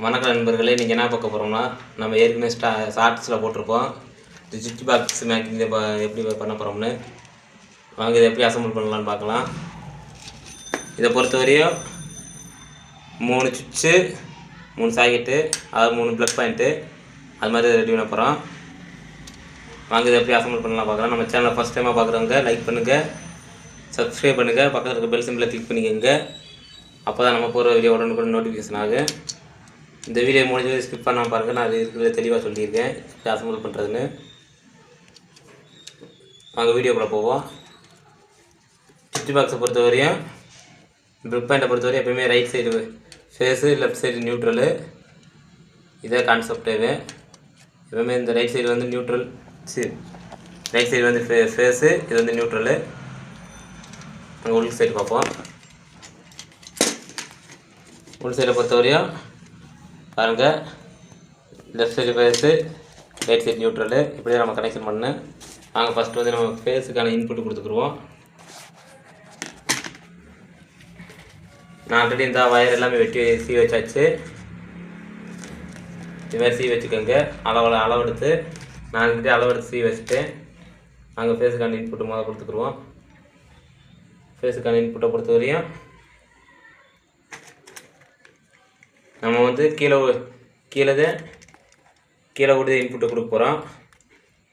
வணக்கம் நண்பர்களே நீங்கள் என்ன பார்க்க போகிறோம்னா நம்ம ஏற்கனவே ஸ்டா ஷார்ட்ஸில் போட்டிருப்போம். இந்த சுவிட்ச் பாக்ஸ் மேக்கிங் எப்படி பண்ண போகிறோம்னு வாங்க இதை எப்படி அசம்பிள் பண்ணலான்னு பார்க்கலாம். இதை பொறுத்தவரையும் மூணு சுவிட்சு மூணு சாக்கெட்டு அதாவது மூணு ப்ளக் பாயிண்ட்டு அது மாதிரி ரெடி பண்ண போகிறோம் வாங்க இதை எப்படி அசம்பிள் பண்ணலாம் பார்க்கலாம். நம்ம சேனலை ஃபஸ்ட் டைமாக பார்க்குறவங்க லைக் பண்ணுங்கள் சப்ஸ்கிரைப் பண்ணுங்கள் பக்கத்தில் இருக்க பெல் சிம்பிளை கிளிக் பண்ணிக்கோங்க. அப்போ தான் நம்ம போகிற வீடியோ உடனுக்குடன் நோட்டிஃபிகேஷன் ஆகும். இந்த வீடியோ முடிஞ்சது ஸ்கிப் பண்ணாமல் பாருங்கள் நான் அது இருக்கிறத தெளிவாக சொல்லியிருக்கேன். எப்படி அசம்பிள் பண்ணுறதுன்னு நாங்கள் வீடியோக்குள்ளே போவோம். சுவிட்ச் பாக்ஸை பொறுத்தவரையும் ப்ரிக் பாயிண்ட்டை பொறுத்தவரையும் எப்பயுமே right side phase left side neutral இதே கான்செப்டே எப்பவுமே இந்த ரைட் சைடு வந்து நியூட்ரல் சி ரைட் சைடு வந்து ஃபே ஃபேஸு இது வந்து நியூட்ரலு நாங்கள் உள் சைடு பார்ப்போம். உள் சைடை பொறுத்தவரையும் பாருங்கள் left side phase right side neutral இப்படியே நம்ம கனெக்ஷன் பண்ணு. நாங்கள் ஃபஸ்ட்டு வந்து நம்ம ஃபேஸுக்கான இன்புட் கொடுத்துக்குருவோம். நான் ஆல்ரெடி இந்த வயர் எல்லாமே வெட்டி சீ வச்சாச்சு. இதுமாதிரி சீ வச்சுக்கோங்க. அளவு அளவெடுத்து நான் ஆல்ரெடி அளவெடுத்து சீ வச்சுட்டு நாங்கள் ஃபேஸுக்கான இன்புட்டு முதல்ல கொடுத்துக்குருவோம். ஃபேஸுக்கான இன்புட்டை பொறுத்த வரையும் நம்ம வந்து கீழே கீழே கீழே கொடுத்து இன்புட்டு கொடுக்க போகிறோம்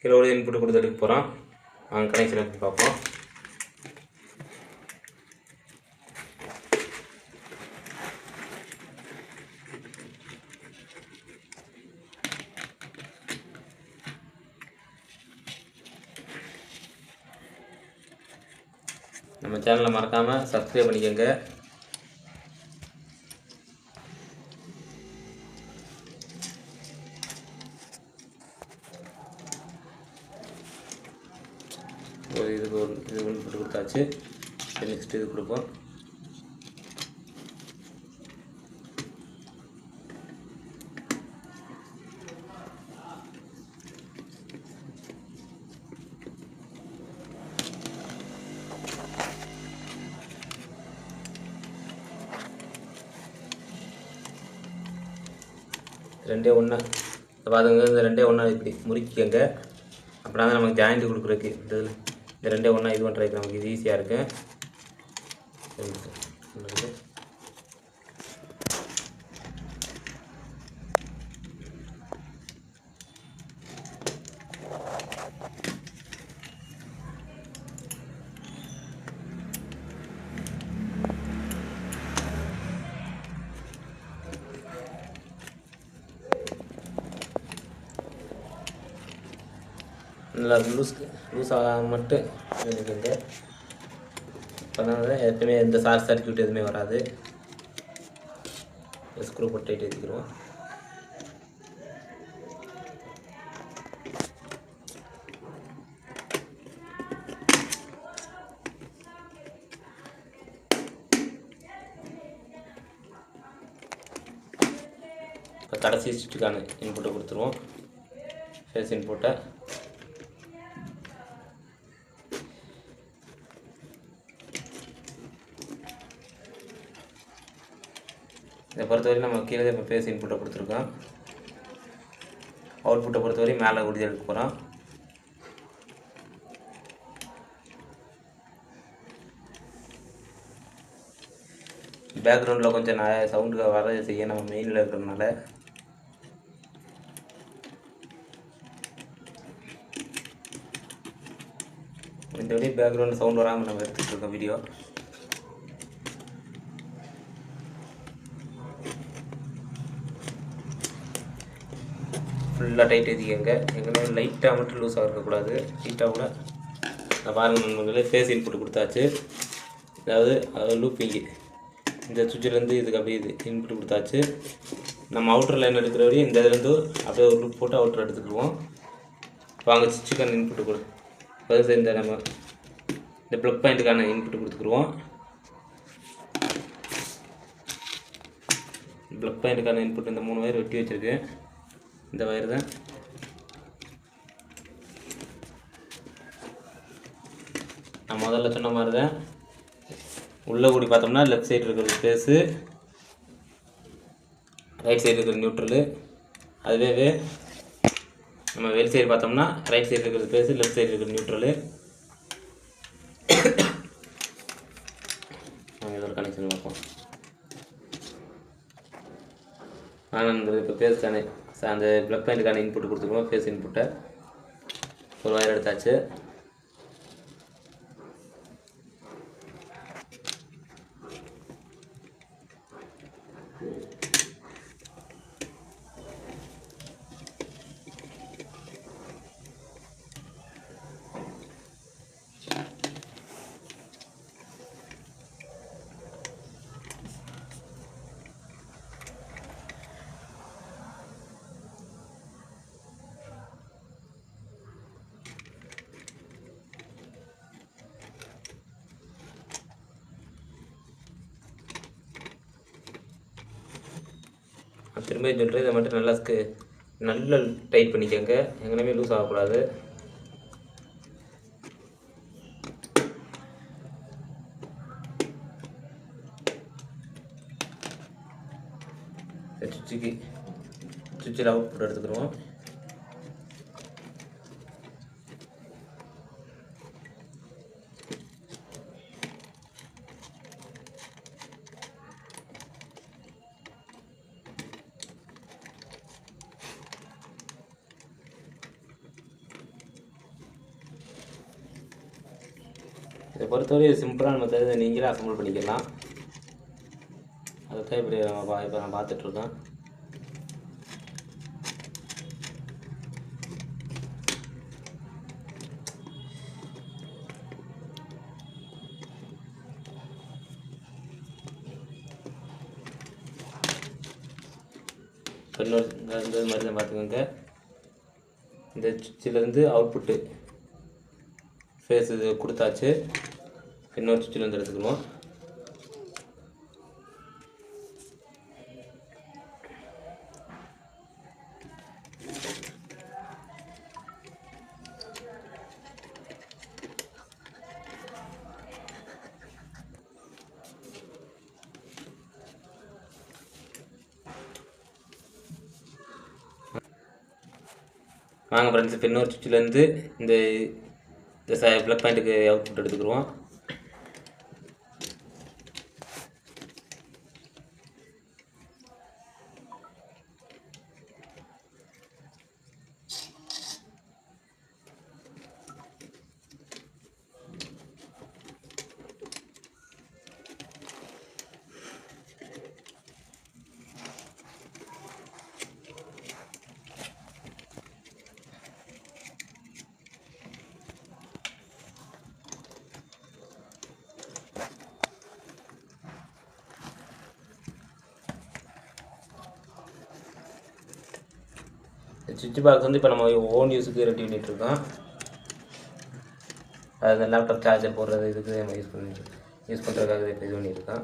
கீழே கொடுத்து இன்புட்டு கொடுத்து எடுக்க போகிறோம் நாங்கள் கனெக்ஷன் எடுத்து பார்ப்போம். நம்ம சேனலை மறக்காமல் சப்ஸ்கிரைப் பண்ணிக்கோங்க. வச்சு நெக்ஸ்ட் இது கொடுப்போம். ரெண்டே ஒன்றா பாதுங்க இந்த ரெண்டே ஒன்றா இப்படி முறிக்கங்க அப்படின்னா நமக்கு ஜாயிண்ட் கொடுக்குறதுக்கு இந்த இதில். இந்த ரெண்டே ஒன்றா இது பண்ணுறதுக்கு நமக்கு இது ஈஸியாக இருக்குது சரி, நல்லா லூஸ் லூஸ் ஆகாம மட்டும் பண்ணிக்கோங்க அதனால எப்பவுமே எந்த ஷார்ட் சர்க்கியூட் எதுவுமே வராது. ஸ்க்ரூ போட்டு ஏற்றிக்கிறோம் இப்போ கடைசி ஸ்விட்சுக்கான இன்புட்டை கொடுத்துருவோம். ஃபேஸ் இன்புட்டை பொறுத்தவரை நம்ம கீழே இப்போ பேஸ் இன்புட்டை கொடுத்துருக்கோம். அவுட்புட்டை பொறுத்தவரை மேலே உறுதி எடுக்க போகிறோம் பேக்ரவுண்டில் கொஞ்சம் நான் சவுண்டு வர செய்ய நம்ம மெயினில் இருக்கிறதுனால. மற்றபடி பேக்ரவுண்ட் சவுண்ட் வராமல் நம்ம எடுத்துகிட்டு இருக்கோம் வீடியோ ஃபுல்லாக டைட் எங்கே? எங்கன்னா லைட்டாக மட்டும் லூஸாக இருக்கக்கூடாது. லைட்டாக கூட. நான் பாருங்கள் நண்பர்களே ஃபேஸ் இன்புட் கொடுத்தாச்சு. அதாவது லூப்பிங்கு இந்த சுவிட்சிலேருந்து இதுக்கு அப்படியே இது இன்புட் கொடுத்தாச்சு. நம்ம அவுட்டர் லைன் எடுக்கிற வரையும் இந்த இதுலேருந்து அப்படியே ஒரு லூப் போட்டு அவுட்டர் எடுத்துக்குருவோம் வாங்க சிக்கன் இன்புட் கொடு. ஃபர்ஸ்ட் இந்த நம்ம இந்த ப்ளக் பாயிண்ட்டுக்கான இன்புட் கொடுத்துக்குருவோம் ப்ளக் பாயிண்ட்டுக்கான இன்புட் இந்த மூணு வயர் வெட்டி வச்சுருக்கேன் இந்த வயர் தான். நான் முதல்ல சொன்ன மாதிரி தான். உள்ளே கூடி பார்த்தோம்னா லெஃப்ட் சைடு இருக்கிற ஸ்பேஸு ரைட் சைடு இருக்கிற நியூட்ரலு அதுவே நம்ம வெளி சைடு பார்த்தோம்னா ரைட் சைடு இருக்கிறது ஸ்பேஸு லெஃப்ட் சைடு இருக்கிற நியூட்ரலு நாங்கள் இதோட கனெக்ஷன் பார்ப்போம். நாங்கள் அந்த இப்போ பேஸ்க்கான அந்த ப்ளக் பாயிண்ட்டுக்கான இன்புட் கொடுத்துக்கணும் ஃபேஸ் இன்புட்டை ஒரு வயர் எடுத்தாச்சு. திரும்ப சொல்கிறேன் இதை மட்டும் நல்லா ஸ்கு நல்லா டைட் பண்ணிக்கோங்க. எங்கேயுமே லூஸ் ஆகக்கூடாது. சுவிட்சுக்கு சுவிட்சில் அவுட் போட்டு எடுத்துக்கிறோம் இதை பொறுத்தவரை சிம்பிளான மெத்தட் நீங்களே அசம்பிள் பண்ணிக்கலாம். அதை தான் இப்படி நம்ம பா இப்போ நான் பார்த்துட்ருக்கேன் இன்னொரு இந்த மாதிரி தான் பார்த்துக்கோங்க. இந்த சுவிட்சிலேருந்து அவுட்புட்டு ஃபேஸ் இது கொடுத்தாச்சு. இன்னொரு சுவிட்சில் வந்து எடுத்துக்கணும். வாங்க ஃப்ரெண்ட்ஸ் இப்போ இன்னொரு சுவிட்சிலேருந்து இந்த இந்த ப்ளக் பாயிண்ட்டுக்கு அவுட்புட் எடுத்துக்கிறோம் சுவிட்ச் பாக்ஸ் வந்து இப்போ நம்ம ஓன் யூஸுக்கு ரெடி பண்ணிட்டு இருக்கோம் அது இந்த லேப்டாப் சார்ஜர் போடுறது இதுக்கு நம்ம யூஸ் பண்ணி யூஸ் பண்ணுறதுக்காக இப்போ இது பண்ணியிருக்கோம்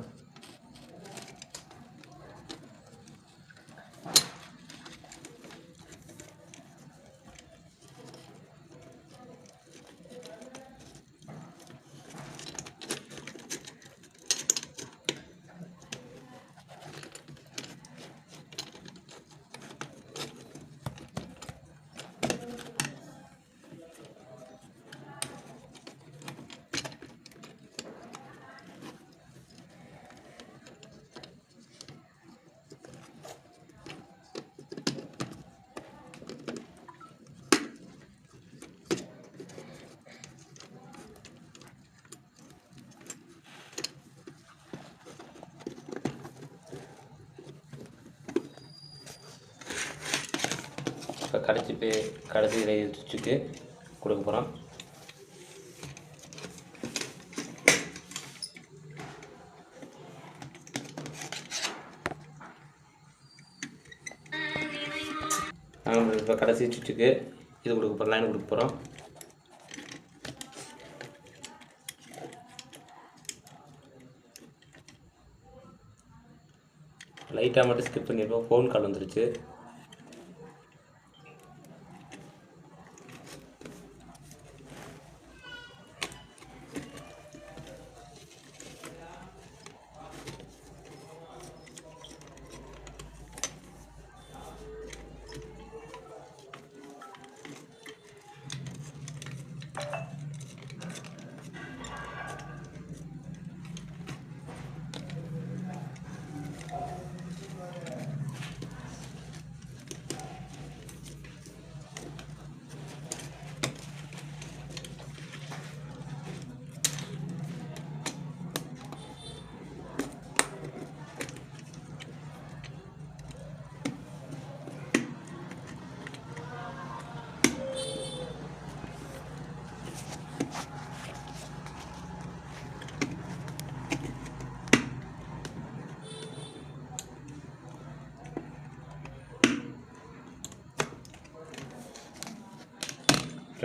கடைச்சி கடைசி பே கடைசி சுவிட்சுக்கு கொடுக்க போகிறோம் நாங்கள் இப்போ கடைசி சுவிட்சுக்கு இது கொடுக்க போகிறோம் லைன் கொடுக்க போகிறோம் லைட்டாக மட்டும் ஸ்கிப் பண்ணியிருப்போம் ஃபோன் கால் வந்துருச்சு.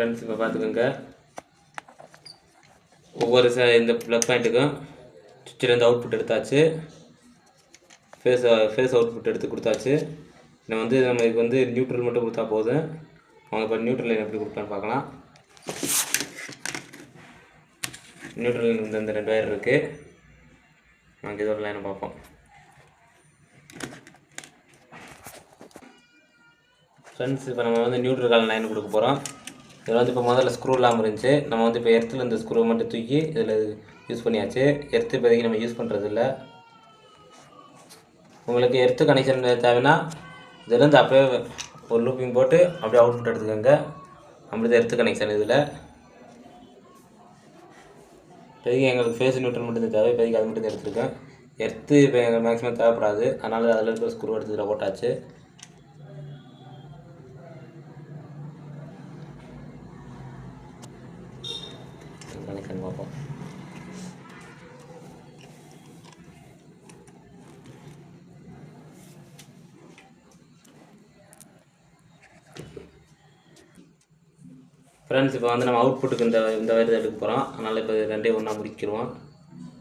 ஃப்ரெண்ட்ஸ் இப்போ பார்த்துக்கோங்க ஒவ்வொரு ச இந்த ப்ளக் பாயிண்ட்டுக்கும் சுவிட்சிலேருந்து அவுட்புட் எடுத்தாச்சு. ஃபேஸ் ஃபேஸ் அவுட்புட் எடுத்து கொடுத்தாச்சு. நம்ம வந்து நம்ம இதுக்கு வந்து நியூட்ரல் மட்டும் கொடுத்தா போதும். அவங்க இப்போ நியூட்ரல் எப்படி கொடுக்கலான்னு பார்க்கலாம். நியூட்ரல் வந்து இந்த ரெண்டு வயர் இருக்குது நாங்கள் இதோட லைனை பார்ப்போம். ஃப்ரெண்ட்ஸ் இப்போ நம்ம வந்து நியூட்ரல் கால் லைன் கொடுக்க போகிறோம் இதில் வந்து இப்போ முதல்ல ஸ்க்ரூ இல்லாமல் இருந்துச்சு. நம்ம வந்து இப்போ எர்த்தில் இந்த ஸ்க்ரூ மட்டும் தூக்கி இதில் யூஸ் பண்ணியாச்சு. எர்த்து இப்போதைக்கு நம்ம யூஸ் பண்ணுறதில்ல உங்களுக்கு எர்த்து கனெக்ஷன் தேவைன்னா இதுலேருந்து அப்படியே ஒரு லூப்பிங் போட்டு அப்படியே அவுட்புட் எடுத்துக்கோங்க. நம்மளுக்கு எர்த்து கனெக்ஷன் இதில். இப்போதைக்கு எங்களுக்கு ஃபேஸ் நியூட்ரல் மட்டும் தேவை. இப்போதைக்கு அது மட்டும் தான் எடுத்துருக்கேன். எர்த்து இப்போ எங்களுக்கு மேக்ஸிமம் தேவைப்படாது. அதனால் அதில் இருக்கிற ஸ்க்ரூ எடுத்து இதில் போட்டாச்சு கனெக்ஷன் பார்ப்போம் ஃப்ரெண்ட்ஸ் இப்போ வந்து நம்ம அவுட்புட்டுக்கு இந்த இந்த வயர் எடுக்க போகிறோம் அதனால் இப்போ ரெண்டே ரெண்டையும் ஒன்றா முடிக்கிறோம்.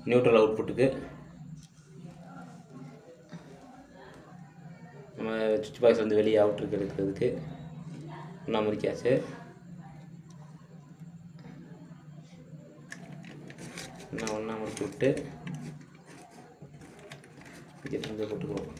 நியூட்ரல் அவுட்புட்டுக்கு நம்ம சுவிட்ச் பாக்ஸ் வந்து வெளியே அவுட்ருக்கு எடுக்கிறதுக்கு ஒன்றா முடிக்காச்சு. நான் ஒன்றா முடிச்சு விட்டு இங்கே போட்டுக்குவோம்.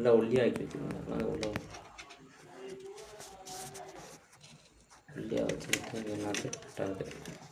நல்லா ஒல்லியாக்கி வச்சுக்கோங்க அதனால உள்ள ஒல்லியாக வச்சுக்கிட்டு எல்லாத்தையும் கரெக்டாக இருக்குது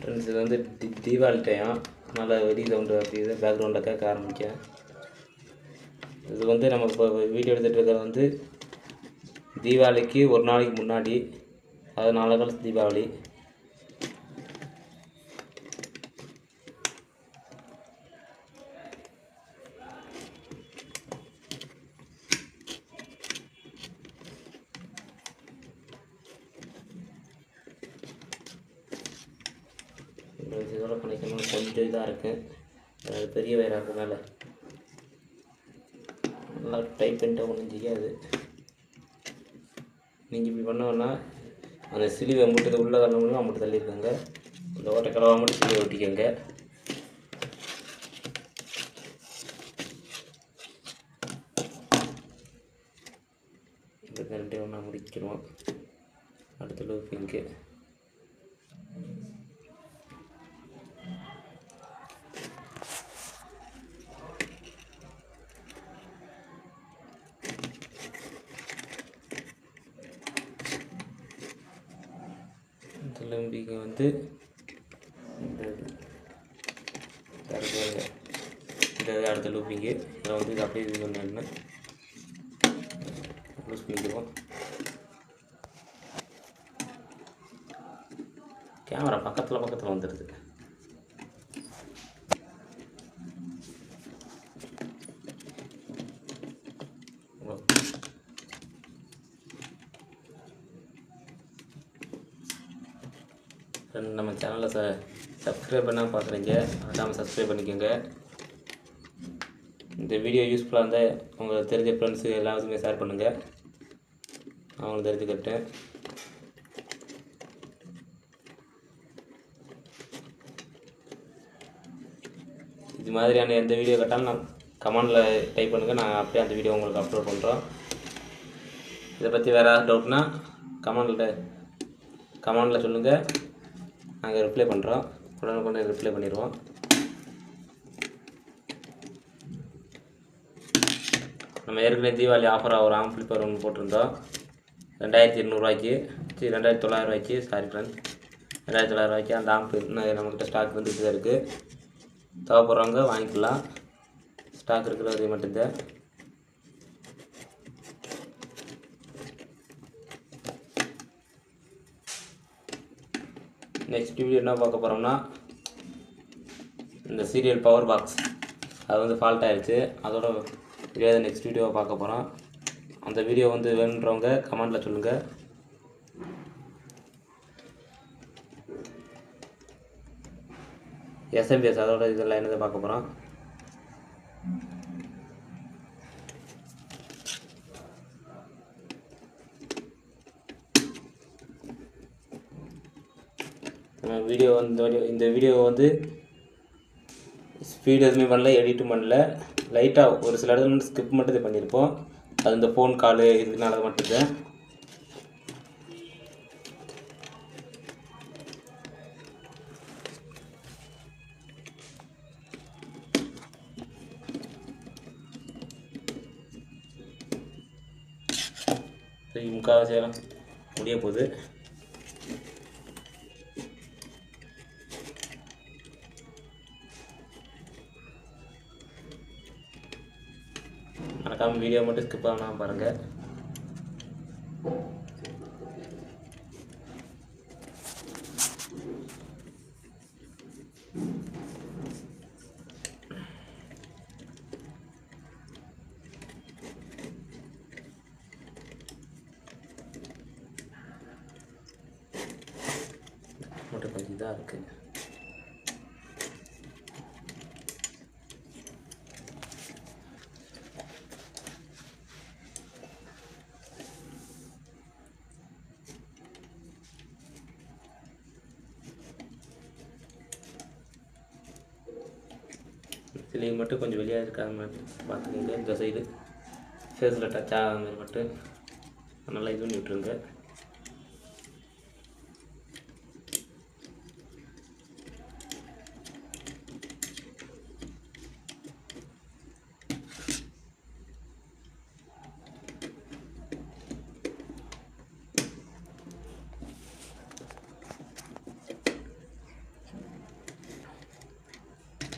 ஃப்ரெண்ட்ஸ் இது வந்து தி தீபாவளி டைம் நல்லா வெடி சவுண்டு அப்படிது பேக்ரவுண்டில் கேட்க ஆரம்பிக்க இது வந்து நம்ம இப்போ வீடியோ எடுத்துகிட்டு இருக்கிறது வந்து தீபாவளிக்கு ஒரு நாளைக்கு முன்னாடி அது நாலு காலத்து தீபாவளி உங்களுக்கு இதோட கனெக்ஷன் கொஞ்சம் இதாக இருக்குது அது பெரிய வயராக இருக்கிறதுனால நல்லா டைப் பண்ணிட்டு ஒன்றும் செய்யாது நீங்கள் இப்படி பண்ணோன்னா அந்த சிலுவை மட்டும் உள்ளே தள்ள முடியும் மட்டும் தள்ளியிருக்காங்க. இந்த ஓட்டை மட்டும் சிலுவை ஒட்டிக்கோங்க. இந்த ரெண்டையும் ஒன்றா முடிக்கிறோம் அடுத்த லூப்பிங்க்கு இங்கே வந்து இந்த இது. அடுத்து இந்த அடுத்த லூப்பிங்கு இதில் வந்து இது அப்படியே இது பண்ணு க்ளோஸ் பண்ணிக்குவோம். கேமரா பக்கத்தில் பக்கத்தில் வந்துடுது நம்ம சேனலை ச சப்ஸ்கிரைப் பண்ணால் பார்க்குறீங்க மறக்காமல் சப்ஸ்கிரைப் பண்ணிக்கோங்க. இந்த வீடியோ யூஸ்ஃபுல்லாக இருந்தால் உங்களுக்கு தெரிஞ்ச ஃப்ரெண்ட்ஸு எல்லாத்துக்குமே ஷேர் பண்ணுங்கள் அவங்களுக்கு தெரிஞ்சுக்கிட்டேன் இது மாதிரியான எந்த வீடியோ கேட்டாலும் நான் கமெண்டில் டைப் பண்ணுங்கள் நான் அப்படியே அந்த வீடியோ உங்களுக்கு அப்லோட் பண்ணுறோம் இதை பற்றி வேறு ஏதாவது டவுட்னா கமெண்டில் கமெண்டில் சொல்லுங்கள் நாங்கள் ரிப்ளை பண்ணுறோம் உடனுக்குடனே ரிப்ளை பண்ணிடுவோம். நம்ம ஏற்கனவே தீபாவளி ஆஃபராக ஒரு ஆம்பிளிஃபர் ஒன்று போட்டிருந்தோம். ரெண்டாயிரத்தி எண்ணூறுவாய்க்கு சரி ரெண்டாயிரத்தி தொள்ளாயிரரூவாய்க்கு சாரி ஃப்ரெண்ட் ரெண்டாயிரத்தி தொள்ளாயிரரூவாய்க்கு அந்த ஆம்பு இன்னும் நம்மக்கிட்ட ஸ்டாக் வந்துட்டு தான் இருக்குது தேவைப்படுறவங்க வாங்கிக்கலாம். ஸ்டாக் இருக்கிறது மட்டும்தான் நெக்ஸ்ட் வீடியோ என்ன பார்க்க போகிறோம்னா இந்த சீரியல் பவர் பாக்ஸ் அது வந்து ஃபால்ட் ஆகிடுச்சு அதோட வீடியோ நெக்ஸ்ட் வீடியோவை பார்க்க போகிறோம் அந்த வீடியோ வந்து வேணுன்றவங்க கமெண்டில் சொல்லுங்கள் எஸ்எம்பிஎஸ் அதோட இதெல்லாம் என்னது பார்க்க போகிறோம் நம்ம வீடியோ வந்து இந்த வீடியோ இந்த வீடியோ வந்து ஸ்பீடு எதுவுமே பண்ணல எடிட்டும் பண்ணல. லைட்டாக ஒரு சில இடத்துல மட்டும் ஸ்கிப் மட்டும் இது பண்ணியிருப்போம் அது இந்த ஃபோன் காலு இதுனால மட்டும்தான். சரி முடிய போகுது. மறக்காமல் வீடியோ மட்டும் ஸ்கிப் ஆகலாம் பாருங்கள் மட்டும் கொஞ்சம் இதாக இருக்குது சிலையை மட்டும் கொஞ்சம் வெளியாக இருக்காத மாதிரி பார்த்துக்கோங்க இந்த சைடு ஃபேஸில் டச் ஆகாத மாதிரி மட்டும் நல்லா இது பண்ணி விட்ருங்க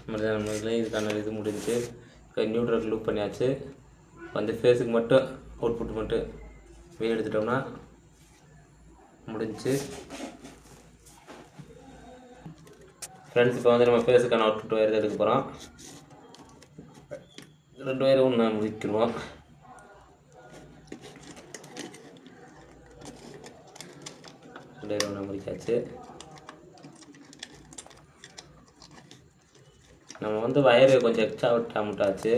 மனிதன இதுக்கான இது இப்போ நியூட்ரல் லூப் பண்ணியாச்சு. வந்து ஃபேஸுக்கு மட்டும் அவுட்புட் மட்டும் வெளியே எடுத்துட்டோம்னா முடிஞ்சு. ஃப்ரெண்ட்ஸ் இப்போ வந்து நம்ம ஃபேஸுக்கான அவுட்புட் வயர் எடுக்க போகிறோம் ரெண்டு வயரும் ஒன்று முடிக்கிறோம் ரெண்டு வயரும் ஒன்று முடிக்காச்சு நம்ம வந்து வயரு கொஞ்சம் எக்ஸ்ட்ரா விட்டா முட்டாச்சு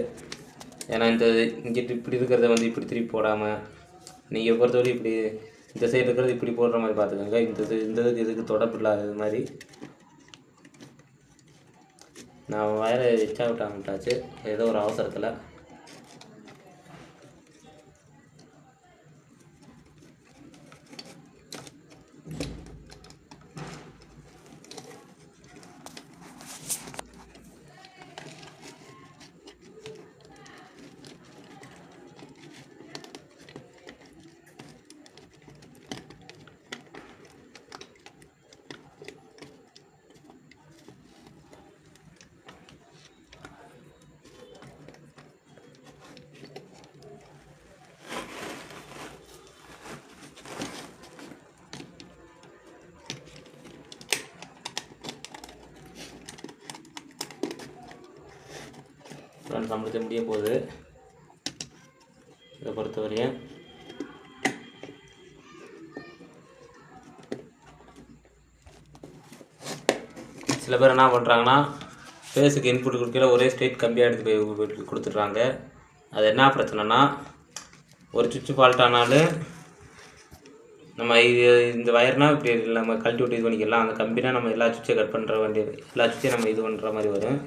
ஏன்னா இந்த இங்கிட்டு இப்படி இருக்கிறத வந்து இப்படி திருப்பி போடாமல் நீங்கள் பொறுத்தவரை இப்படி இந்த சைடு இருக்கிறது இப்படி போடுற மாதிரி பார்த்துக்கோங்க. இந்த இது- இந்த இதுக்கு இதுக்கு தொடர்பு இல்லாத மாதிரி. நான் வயரை எக்ஸ்ட்ரா விட்டா முட்டாச்சு ஏதோ ஒரு அவசரத்தில் ஃப்ரெண்ட்ஸ் நம்மளுக்கு முடிய போகுது. இதை பொறுத்தவரையும். சில பேர் என்ன பண்ணுறாங்கன்னா ஃபேஸுக்கு இன்புட் கொடுக்கல ஒரே ஸ்ட்ரெயிட் கம்பியாக எடுத்து போய் கொடுத்துட்றாங்க. அது என்ன பிரச்சனைனா ஒரு சுவிட்ச் ஃபால்ட் ஆனாலும் நம்ம இது இந்த வயர்னால் இப்படி நம்ம கழட்டி விட்டு இது பண்ணிக்கலாம். அந்த கம்பினா நம்ம எல்லா சுவிட்சையும் கட் பண்ணுற வேண்டிய எல்லா சுவிட்சையும் நம்ம இது பண்ணுற மாதிரி வரும்.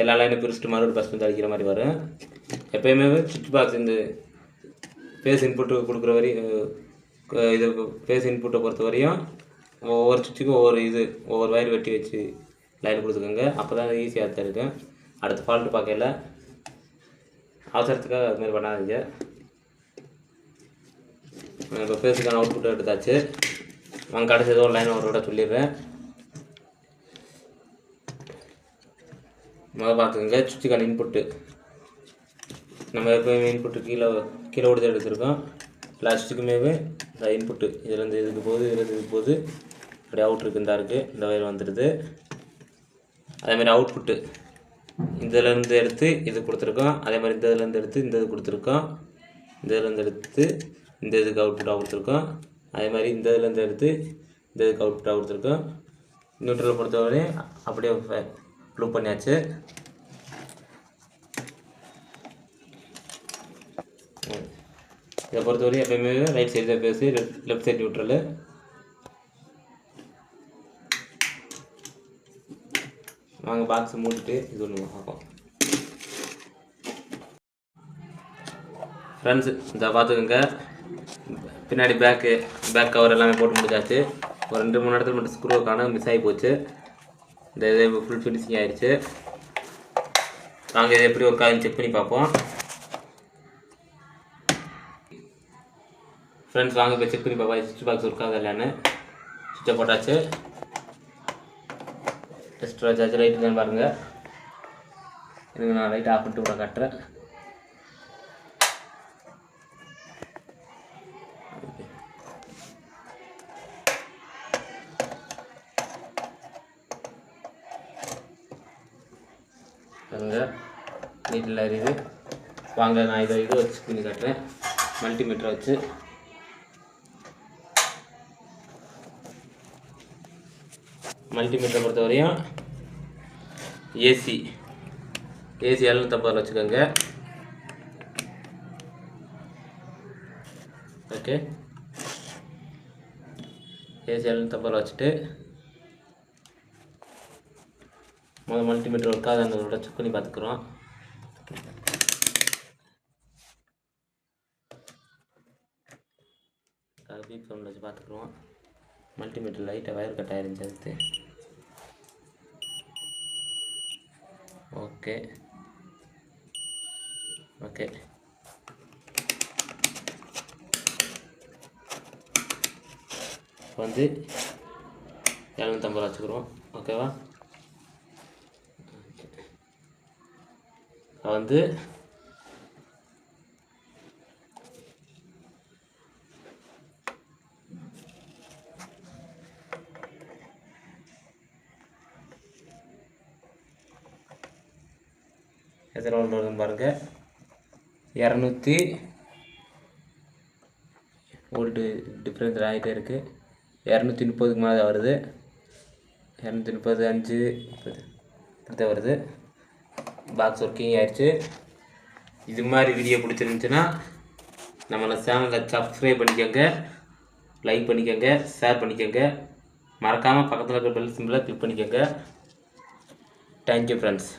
எல்லா லைனும் பிரிச்சுட்டு மறுபடியும் ஃபஸ்ட் வந்து அடிக்கிற மாதிரி வரும். எப்போயுமே சுவிட்ச் பாக்ஸ் இந்த ஃபேஸ் இன்புட்டு கொடுக்குற வரையும் இது ஃபேஸ் இன்புட்டை பொறுத்த வரையும் ஒவ்வொரு சுவிட்சுக்கும் ஒவ்வொரு இது ஒவ்வொரு வயர் வெட்டி வச்சு லைன் கொடுத்துக்கோங்க. அப்போ தான் ஈஸியாக தான் இருக்கும். அடுத்த ஃபால்ட்டு பார்க்கல. அவசரத்துக்காக அது மாதிரி பண்ணாதீங்க. இப்போ ஃபேஸுக்கான அவுட்புட்டை எடுத்தாச்சு. வாங்க கடைசி ஏதோ ஒரு லைன் ஒரு விட சொல்லிடுறேன். முதல்ல பார்த்துக்கோங்க சுவிட்சுக்கான இன்புட்டு நம்ம எப்போயுமே இன்புட்டு கீழே கீழே கொடுத்து எடுத்திருக்கோம். எல்லா இந்த இன்புட்டு இதுலேருந்து இதுக்கு போகுது இதுலேருந்து இதுக்கு போகுது. அப்படியே அவுட்ருக்கு இந்தா இருக்குது இந்த வயர் வந்துடுது. அதேமாதிரி அவுட்புட்டு இதுலேருந்து எடுத்து இது கொடுத்துருக்கோம். அதே மாதிரி இந்த இதுலேருந்து எடுத்து இந்த இது கொடுத்துருக்கோம். இந்த இதுலேருந்து எடுத்து இந்த இதுக்கு அவுட்புட்டாக கொடுத்துருக்கோம். அதே மாதிரி இந்த இதுலேருந்து எடுத்து இந்த இதுக்கு அவுட்புட்டாக கொடுத்துருக்கோம். நியூட்ரலை பொறுத்தவரையும் அப்படியே க்ளூ பண்ணியாச்சு. இதை பொறுத்தவரை எப்பயுமே ரைட் சைடு தான் பேசி லெஃப்ட் சைடு நியூட்ரலு வாங்க பாக்ஸ் மூடிட்டு இது ஒன்று பார்ப்போம். ஃப்ரெண்ட்ஸ் இதை பார்த்துக்கோங்க. பின்னாடி பேக்கு பேக் கவர் எல்லாமே போட்டு முடிச்சாச்சு. ஒரு ரெண்டு மூணு இடத்துல மட்டும் ஸ்க்ரூ காண மிஸ் ஆகி போச்சு. இந்த இது ஃபுல் ஃபினிஷிங் ஆயிடுச்சு. நாங்கள் இதை எப்படி ஒர்க் ஆகுதுன்னு செக் பண்ணி பார்ப்போம். ஃப்ரெண்ட்ஸ் வாங்க போய் செக் பண்ணி பார்ப்போம். சுவிட்ச் பாக்ஸ் ஒர்க் ஆகுது இல்லைன்னு சுவிட்சை போட்டாச்சு. எக்ஸ்ட்ரா சார்ஜர் லைட் தான் பாருங்கள் இதுக்கு நான் லைட் ஆஃப் பண்ணிட்டு கூட காட்டுறேன். நீட்டில் இது. வாங்க நான் இதை இதை வச்சு பண்ணி காட்டுறேன். மல்டிமீட்டரை வச்சு. மல்டிமீட்டரை பொறுத்த வரையும் ஏசி ஏசி எழுநூற்றம்பது வச்சுக்கோங்க. ஓகே ஏசி எழுநூற்றம்பது வச்சுட்டு முதல் மல்டிமீட்டர் ஒர்க் அந்த செக் பண்ணி பார்த்துக்குறோம். பீப் சவுண்டில் வச்சு பார்த்துக்குருவோம். மல்டிமீட்டர் லைட்டாக வயர் கட் ஆயிருந்துச்சு அடுத்து. ஓகே. ஓகே. இப்போ வந்து எழுநூற்றம்பது ரூபா வச்சுக்கிறோம் ஓகேவா? வந்து இரநூத்தி ஓல்டு டிஃப்ரென்ஸ் ஆகிட்டே இருக்குது இரநூத்தி முப்பதுக்கு மேலே வருது. இரநூத்தி முப்பது அஞ்சு முப்பது. இப்படி வருது. பாக்ஸ் ஒர்க்கிங் ஆயிடுச்சு. இது மாதிரி வீடியோ பிடிச்சிருந்துச்சுன்னா நம்மளை சேனலை சப்ஸ்கிரைப் பண்ணிக்கோங்க லைக் பண்ணிக்கோங்க ஷேர் பண்ணிக்கோங்க. மறக்காமல் பக்கத்தில் இருக்கிற பெல் சிம்பிளாக கிளிக் பண்ணிக்கோங்க. Thank you friends